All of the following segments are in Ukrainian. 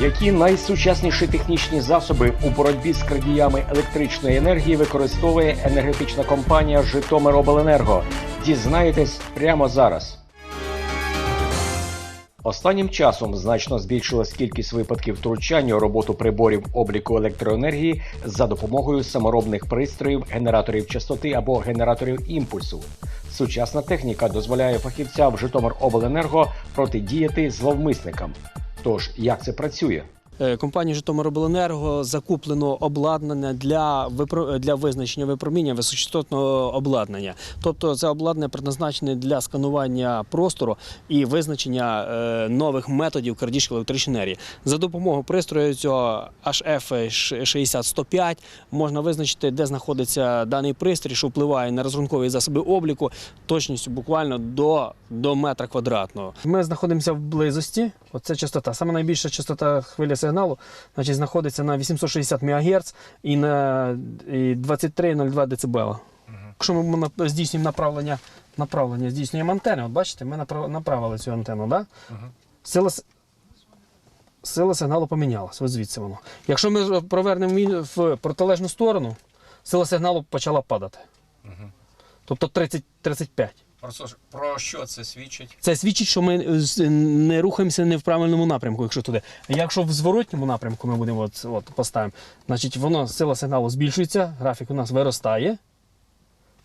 Які найсучасніші технічні засоби у боротьбі з крадіями електричної енергії використовує енергетична компанія Житомиробленерго? Дізнаєтесь прямо зараз. Останнім часом значно збільшилась кількість випадків втручання у роботу приборів обліку електроенергії за допомогою саморобних пристроїв, генераторів частоти або генераторів імпульсу. Сучасна техніка дозволяє фахівцям Житомиробленерго протидіяти зловмисникам. Тож як це працює? Е, Компанією Житомиробленерго закуплено обладнання для для визначення випроміння високочастотного обладнання. Тобто це обладнання предназначене для сканування простору і визначення е, нових методів крадіжки енергії. За допомогою пристрою цього HF 60-105 можна визначити, де знаходиться даний пристрій, що впливає на розрахункові засоби обліку точністю буквально до, до метра квадратного. Ми знаходимося в близості. Оце частота. Саме найбільша частота хвилі сигналу значить, знаходиться на 860 МГц і на 23,02 дБ. Якщо ми здійснюємо направлення, направлення здійснюємо антени, от бачите, ми направили цю антенну, да? Сила, сила сигналу помінялась, ось звідси воно. Якщо ми провернемо в протилежну сторону, сила сигналу почала падати. Тобто 30, 35. Просто ж- про що це свідчить? Це свідчить, що ми не рухаємося не в правильному напрямку, якщо туди. Якщо в зворотньому напрямку ми будемо от, от поставимо, значить воно сила сигналу збільшується, графік у нас виростає.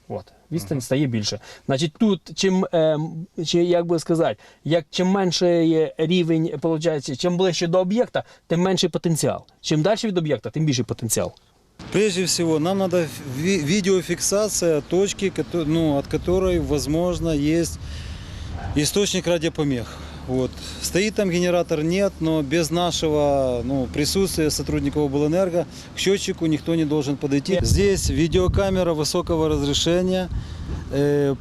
От, відстань стає більше. Значить, тут чим, е, чи, як би сказати, як чим менше є рівень, виходить, чим ближче до об'єкта, тим менший потенціал. Чим далі від об'єкта, тим більший потенціал. Прежде всего, нам надо ви- видеофиксация точки, кото- ну, от которой, возможно, есть источник радиопомех. Вот. Стоит там генератор, нет, но без нашего ну, присутствия сотрудников облэнерго к счетчику никто не должен подойти. Здесь видеокамера высокого разрешения, э,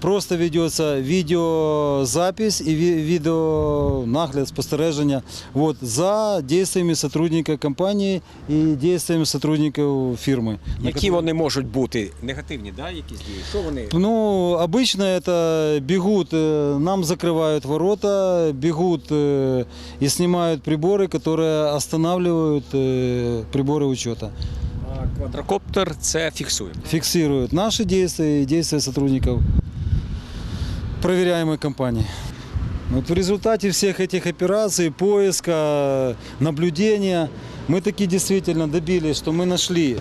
просто ведется видеозапись и ви- видеонагляд, спостереження вот, за действиями сотрудника компании и действиями сотрудников фирмы. на Які вони можуть бути негативні, да, якісь дії? Що вони? Ну, обычно это бегут, э, нам закрывают ворота, бегут э, и снимают приборы, которые останавливают э, приборы учета. А квадрокоптер це фіксує. Фиксируют наши действия и действия сотрудников проверяемой компании. Вот в результате всех этих операций, поиска, наблюдения, мы таки действительно добились, что мы нашли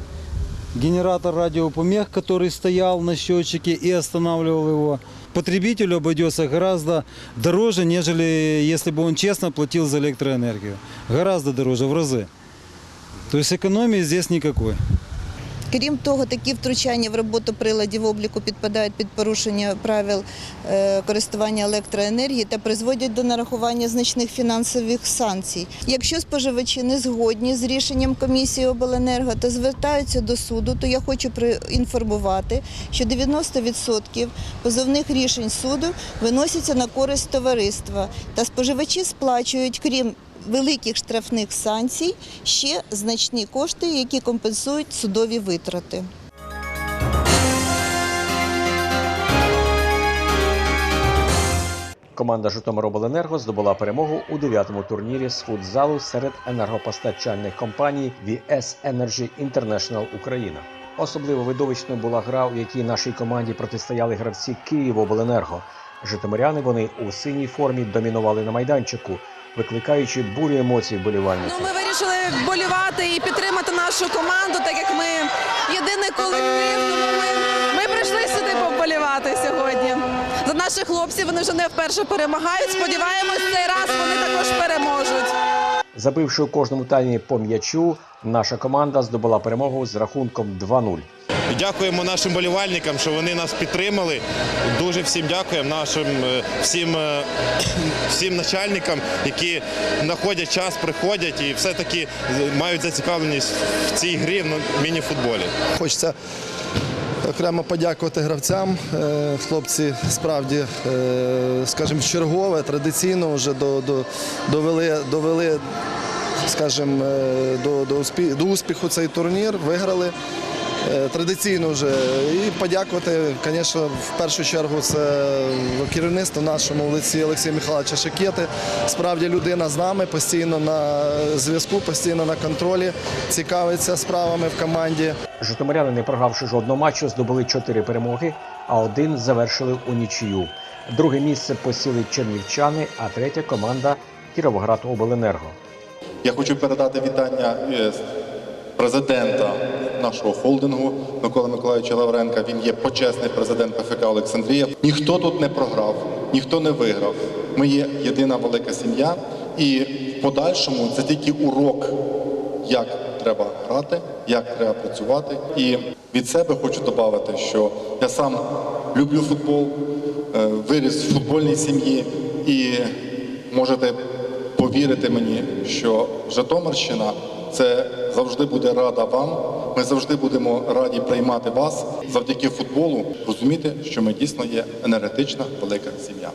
генератор радиопомех, который стоял на счетчике и останавливал его. Потребителю обойдется гораздо дороже, нежели если бы он честно платил за электроэнергию. Гораздо дороже, в разы. То есть экономии здесь никакой. Крім того, такі втручання в роботу приладів обліку підпадають під порушення правил е, користування електроенергії та призводять до нарахування значних фінансових санкцій. Якщо споживачі не згодні з рішенням комісії обленерго та звертаються до суду, то я хочу проінформувати, що 90% позовних рішень суду виносяться на користь товариства, та споживачі сплачують, крім великих штрафних санкцій, ще значні кошти, які компенсують судові витрати. Команда Житомиробленерго здобула перемогу у дев'ятому турнірі з футзалу серед енергопостачальних компаній VS Energy International Україна. Особливо видовищною була гра, у якій нашій команді протистояли гравці Київобленерго. Житомиряни вони у синій формі домінували на майданчику, викликаючи бурю емоцій Ну, вболівальників. ми вирішили вболівати і підтримати нашу команду, так як ми єдиний колектив. Тому ми, ми прийшли сюди поболівати сьогодні. За наших хлопців вони вже не вперше перемагають. Сподіваємось, цей раз вони також переможуть. Забивши у кожному таймі по м'ячу, наша команда здобула перемогу з рахунком 2-0. Дякуємо нашим болівальникам, що вони нас підтримали. Дуже всім дякуємо нашим е, всім, е, всім начальникам, які знаходять час, приходять і все-таки мають зацікавленість в цій грі в міні-футболі. Хочеться окремо подякувати гравцям. Е, Хлопці справді, скажімо, чергове, традиційно вже до, до, довели, довели скажімо, до, до, успі- до успіху цей турнір, виграли. Е, традиційно вже. І подякувати, звісно, в першу чергу це керівництво нашому в лиці Олексія Михайловича Шакети. Справді людина з нами постійно на зв'язку, постійно на контролі, цікавиться справами в команді. Житомиряни, не програвши жодного матчу, здобули чотири перемоги, а один завершили у нічию. Друге місце посіли чернівчани, а третя команда Кіровоград Обленерго. Я хочу передати вітання е, президента нашого холдингу Миколи Миколаївича Лавренка. Він є почесний президент ПФК Олександрія. Ніхто тут не програв, ніхто не виграв. Ми є єдина велика сім'я, і в подальшому це тільки урок, як треба грати, як треба працювати. І від себе хочу додати, що я сам люблю футбол, е, виріс в футбольній сім'ї і можете повірити мені, що Житомирщина це завжди буде рада вам. Ми завжди будемо раді приймати вас завдяки футболу. Розуміти, що ми дійсно є енергетична велика сім'я.